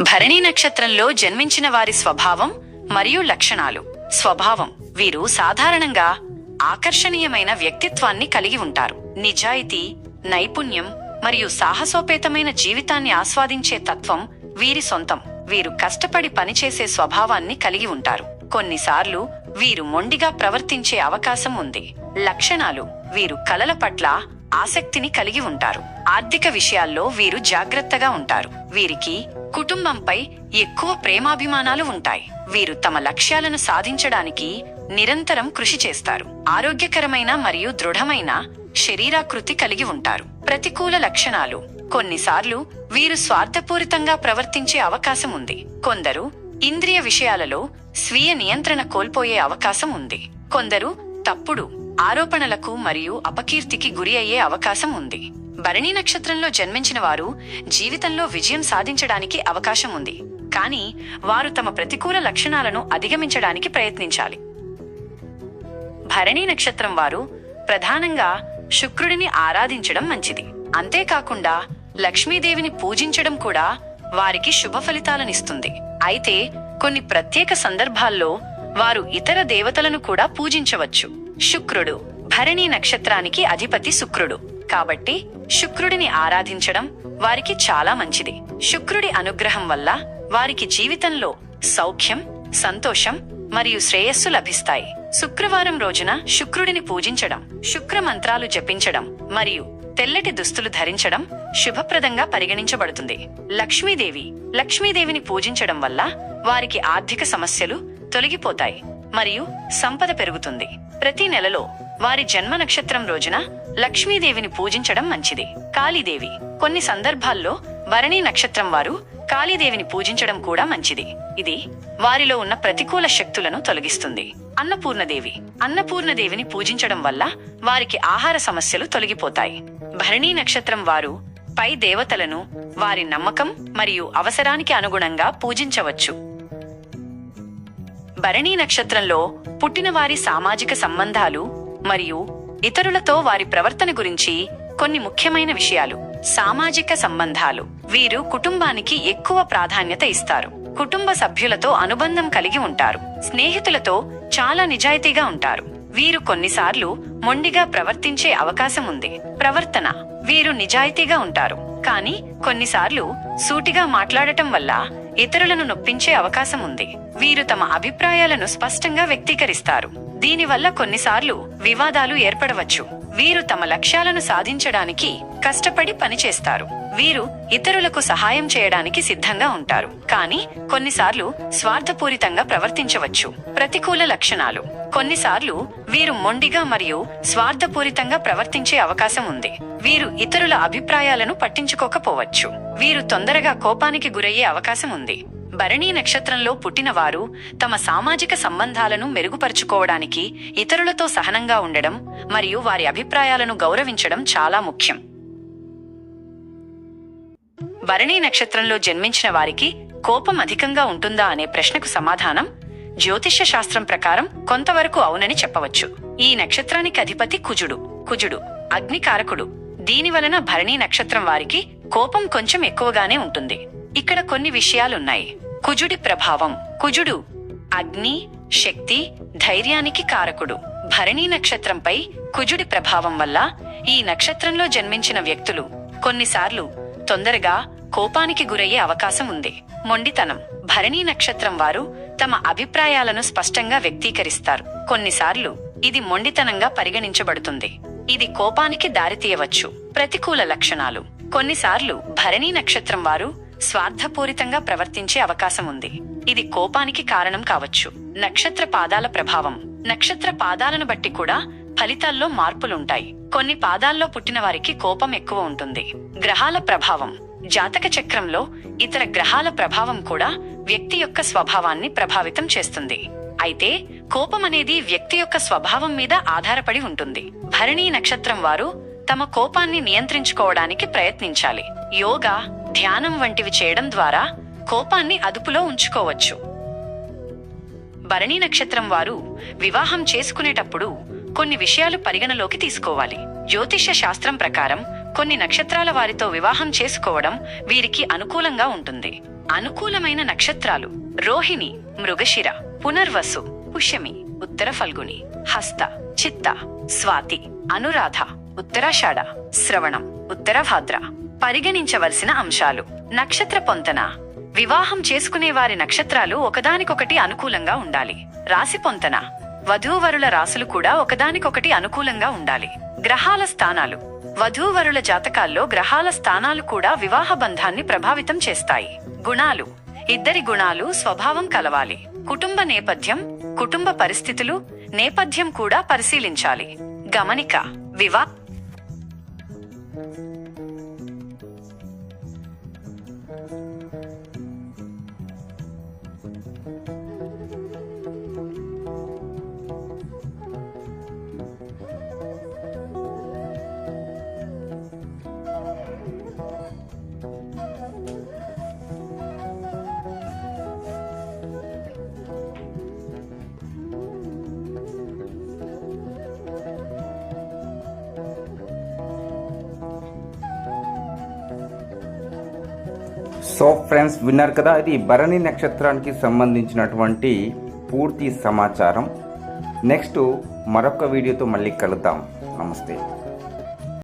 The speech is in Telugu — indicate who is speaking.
Speaker 1: భరణి నక్షత్రంలో జన్మించిన వారి స్వభావం మరియు లక్షణాలు. స్వభావం వీరు సాధారణంగా ఆకర్షణీయమైన వ్యక్తిత్వాన్ని కలిగి ఉంటారు. నిజాయితీ నైపుణ్యం మరియు సాహసోపేతమైన జీవితాన్ని ఆస్వాదించే తత్వం వీరి సొంతం. వీరు కష్టపడి పనిచేసే స్వభావాన్ని కలిగి ఉంటారు. కొన్నిసార్లు వీరు మొండిగా ప్రవర్తించే అవకాశం ఉంది. లక్షణాలు వీరు కలల పట్ల ఆసక్తిని కలిగి ఉంటారు. ఆర్థిక విషయాల్లో వీరు జాగ్రత్తగా ఉంటారు. వీరికి కుటుంబంపై ఎక్కువ ప్రేమాభిమానాలు ఉంటాయి. వీరు తమ లక్ష్యాలను సాధించడానికి నిరంతరం కృషి చేస్తారు. ఆరోగ్యకరమైన మరియు దృఢమైన శరీరాకృతి కలిగి ఉంటారు. ప్రతికూల లక్షణాలు కొన్నిసార్లు వీరు స్వార్థపూరితంగా ప్రవర్తించే అవకాశం ఉంది. కొందరు ఇంద్రియ విషయాలలో స్వీయ నియంత్రణ కోల్పోయే అవకాశం ఉంది. కొందరు తప్పుడు ఆరోపణలకు మరియు అపకీర్తికి గురి అయ్యే అవకాశం ఉంది. భరణి నక్షత్రంలో జన్మించిన వారు జీవితంలో విజయం సాధించడానికి అవకాశం ఉంది. కానీ వారు తమ ప్రతికూల లక్షణాలను అధిగమించడానికి ప్రయత్నించాలి. భరణి నక్షత్రం వారు ప్రధానంగా శుక్రుడిని ఆరాధించడం మంచిది. అంతేకాకుండా లక్ష్మీదేవిని పూజించడం కూడా వారికి శుభ ఫలితాలనిస్తుంది. అయితే కొన్ని ప్రత్యేక సందర్భాల్లో వారు ఇతర దేవతలను కూడా పూజించవచ్చు. శుక్రుడు. భరణి నక్షత్రానికి అధిపతి శుక్రుడు. కాబట్టి శుక్రుడిని ఆరాధించడం వారికి చాలా మంచిది. శుక్రుడి అనుగ్రహం వల్ల వారికి జీవితంలో సౌఖ్యం సంతోషం మరియు శ్రేయస్సు లభిస్తాయి. శుక్రవారం రోజున శుక్రుడిని పూజించడం శుక్ర మంత్రాలు జపించడం మరియు తెల్లటి దుస్తులు ధరించడం శుభప్రదంగా పరిగణించబడుతుంది. లక్ష్మీదేవి లక్ష్మీదేవిని పూజించడం వల్ల వారికి ఆర్థిక సమస్యలు తొలగిపోతాయి మరియు సంపద పెరుగుతుంది. ప్రతి నెలలో వారి జన్మ నక్షత్రం రోజున లక్ష్మీదేవిని పూజించడం మంచిది. కాళీదేవి కొన్ని సందర్భాల్లో భరణి నక్షత్రం వారు కాళీదేవిని పూజించడం కూడా మంచిది. ఇది వారిలో ఉన్న ప్రతికూల శక్తులను తొలగిస్తుంది. అన్నపూర్ణదేవి అన్నపూర్ణదేవిని పూజించడం వల్ల వారికి ఆహార సమస్యలు తొలగిపోతాయి. భరణి నక్షత్రం వారు పై దేవతలను వారి నమ్మకం మరియు అవసరానికి అనుగుణంగా పూజించవచ్చు. భరణీ నక్షత్రంలో పుట్టిన వారి సామాజిక సంబంధాలు మరియు ఇతరులతో వారి ప్రవర్తన గురించి కొన్ని ముఖ్యమైన విషయాలు. సామాజిక సంబంధాలు. వీరు కుటుంబానికి ఎక్కువ ప్రాధాన్యత ఇస్తారు. కుటుంబ సభ్యులతో అనుబంధం కలిగి ఉంటారు. స్నేహితులతో చాలా నిజాయితీగా ఉంటారు. వీరు కొన్నిసార్లు మొండిగా ప్రవర్తించే అవకాశం ఉంది. ప్రవర్తన. వీరు నిజాయితీగా ఉంటారు. కానీ కొన్నిసార్లు సూటిగా మాట్లాడటం వల్ల ఇతరులను నొప్పించే అవకాశం ఉంది. వీరు తమ అభిప్రాయాలను స్పష్టంగా వ్యక్తీకరిస్తారు. దీనివల్ల కొన్నిసార్లు వివాదాలు ఏర్పడవచ్చు. వీరు తమ లక్ష్యాలను సాధించడానికి కష్టపడి పనిచేస్తారు. వీరు ఇతరులకు సహాయం చేయడానికి సిద్ధంగా ఉంటారు. కానీ కొన్నిసార్లు స్వార్థపూరితంగా ప్రవర్తించవచ్చు. ప్రతికూల లక్షణాలు. కొన్నిసార్లు వీరు మొండిగా మరియు స్వార్థపూరితంగా ప్రవర్తించే అవకాశం ఉంది. వీరు ఇతరుల అభిప్రాయాలను పట్టించుకోకపోవచ్చు. వీరు తొందరగా కోపానికి గురయ్యే అవకాశం ఉంది. భరణి నక్షత్రంలో పుట్టినవారు తమ సామాజిక సంబంధాలను మెరుగుపరుచుకోవడానికి ఇతరులతో సహనంగా ఉండడం మరియు వారి అభిప్రాయాలను గౌరవించడం చాలా ముఖ్యం. భరణి నక్షత్రంలో జన్మించిన వారికి కోపం అధికంగా ఉంటుందా అనే ప్రశ్నకు సమాధానం జ్యోతిష్య శాస్త్రం ప్రకారం కొంతవరకు అవునని చెప్పవచ్చు. ఈ నక్షత్రానికి అధిపతి కుజుడు. కుజుడు అగ్నికారకుడు. దీనివలన భరణీ నక్షత్రం వారికి కోపం కొంచెం ఎక్కువగానే ఉంటుంది. ఇక్కడ కొన్ని విషయాలున్నాయి. కుజుడి ప్రభావం. కుజుడు అగ్ని శక్తి ధైర్యానికి కారకుడు. భరణీ నక్షత్రంపై కుజుడి ప్రభావం వల్ల ఈ నక్షత్రంలో జన్మించిన వ్యక్తులు కొన్నిసార్లు తొందరగా కోపానికి గురయ్యే అవకాశం ఉంది. మొండితనం. భరణీ నక్షత్రం వారు తమ అభిప్రాయాలను స్పష్టంగా వ్యక్తీకరిస్తారు. కొన్నిసార్లు ఇది మొండితనంగా పరిగణించబడుతుంది. ఇది కోపానికి దారితీయవచ్చు. ప్రతికూల లక్షణాలు. కొన్నిసార్లు భరణీ నక్షత్రం వారు స్వార్థపూరితంగా ప్రవర్తించే అవకాశం ఉంది. ఇది కోపానికి కారణం కావచ్చు. నక్షత్ర పాదాల ప్రభావం. నక్షత్ర పాదాలను బట్టి కూడా ఫలితాల్లో మార్పులుంటాయి. కొన్ని పాదాల్లో పుట్టిన వారికి కోపం ఎక్కువ ఉంటుంది. గ్రహాల ప్రభావం. జాతక చక్రంలో ఇతర గ్రహాల ప్రభావం కూడా వ్యక్తి యొక్క స్వభావాన్ని ప్రభావితం చేస్తుంది. అయితే కోపం అనేది వ్యక్తి యొక్క స్వభావం మీద ఆధారపడి ఉంటుంది. భరణీ నక్షత్రం వారు తమ కోపాన్ని నియంత్రించుకోవడానికి ప్రయత్నించాలి. యోగా ధ్యానం వంటివి చేయడం ద్వారా కోపాన్ని అదుపులో ఉంచుకోవచ్చు. భరణి నక్షత్రం వారు వివాహం చేసుకునేటప్పుడు కొన్ని విషయాలు పరిగణలోకి తీసుకోవాలి. జ్యోతిష్య శాస్త్రం ప్రకారం కొన్ని నక్షత్రాల వారితో వివాహం చేసుకోవడం వీరికి అనుకూలంగా ఉంటుంది. అనుకూలమైన నక్షత్రాలు రోహిణి మృగశిర పునర్వసు పుష్యమి ఉత్తర ఫల్గుని హస్త చిత్త స్వాతి అనురాధ ఉత్తరాషాఢ శ్రవణం ఉత్తరభాద్ర పరిగణించవలసిన అంశాలు. నక్షత్ర పొంతన. వివాహం చేసుకునే వారి నక్షత్రాలు ఒకదానికొకటి అనుకూలంగా ఉండాలి. రాశి పొంతన. వధూవరుల రాసులు కూడా ఒకదానికొకటి అనుకూలంగా ఉండాలి. గ్రహాల స్థానాలు. వధూవరుల జాతకాల్లో గ్రహాల స్థానాలు కూడా వివాహ బంధాన్ని ప్రభావితం చేస్తాయి. గుణాలు. ఇద్దరి గుణాలు స్వభావం కలవాలి. కుటుంబ నేపథ్యం కుటుంబ పరిస్థితులు నేపథ్యం కూడా పరిశీలించాలి. గమనిక. వివా
Speaker 2: సో ఫ్రెండ్స్ విన్నారు కదా ఇది భరణి నక్షత్రానికి సంబంధించినటువంటి పూర్తి సమాచారం. నెక్స్ట్ మరొక వీడియోతో మళ్ళీ కలుద్దాం. నమస్తే.